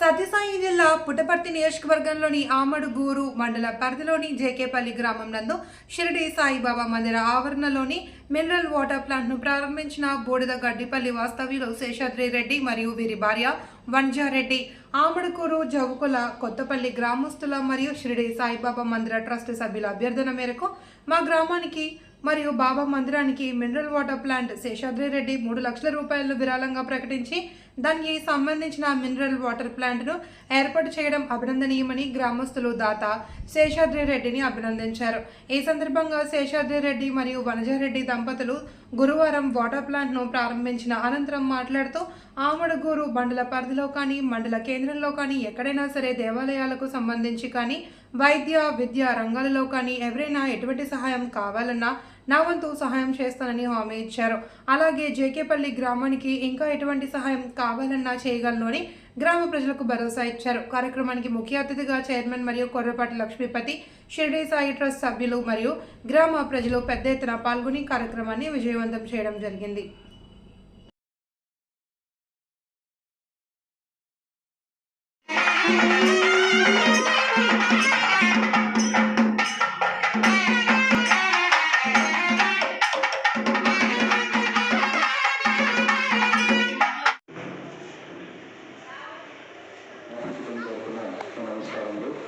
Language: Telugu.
సత్యసాయి జిల్లా పుట్టపర్తి నియోజకవర్గంలోని ఆమడుగూరు మండల పరిధిలోని జేకేపల్లి గ్రామం నందు షిరిడి సాయిబాబా మందిర ఆవరణలోని మినరల్ వాటర్ ప్లాంట్ను ప్రారంభించిన బూడిద గడ్డిపల్లి వాస్తవ్యులు శేషాద్రి రెడ్డి మరియు వీరి భార్య వంజారెడ్డి. ఆమడుకూరు జవుకుల కొత్తపల్లి గ్రామస్తుల మరియు షిరిడి సాయిబాబా మందిర ట్రస్ట్ సభ్యుల అభ్యర్థన మేరకు మా గ్రామానికి మరియు బాబా మందిరానికి mineral water plant Seshadri Reddy మూడు లక్షల రూపాయలు విరాళంగా ప్రకటించి దానికి సంబంధించిన మినరల్ వాటర్ ప్లాంట్ను ఏర్పాటు చేయడం అభినందనీయమని గ్రామస్తులు దాత శేషాద్రి రెడ్డిని అభినందించారు. ఈ సందర్భంగా శేషాద్రి రెడ్డి మరియు వనజారెడ్డి దంపతులు గురువారం వాటర్ ప్లాంట్ను ప్రారంభించిన అనంతరం మాట్లాడుతూ ఆమడుగూరు మండల పరిధిలో కానీ మండల కేంద్రంలో కానీ ఎక్కడైనా సరే దేవాలయాలకు సంబంధించి కానీ వైద్య విద్య రంగాలలో కానీ ఎవరైనా ఎటువంటి సహాయం కావాలన్నా నా వంతు సహాయం చేస్తానని హామీ ఇచ్చారు. అలాగే జేకేపల్లి గ్రామానికి ఇంకా ఎటువంటి సహాయం కావాలన్నా చేయగలనని గ్రామ ప్రజలకు భరోసా ఇచ్చారు. కార్యక్రమానికి ముఖ్య అతిథిగా చైర్మన్ మరియు కొర్రపాటి లక్ష్మీపతి షిర్డి సాయి ట్రస్ట్ సభ్యులు మరియు గ్రామ ప్రజలు పెద్ద ఎత్తున పాల్గొని కార్యక్రమాన్ని విజయవంతం చేయడం జరిగింది. thank you నమస్కారములు.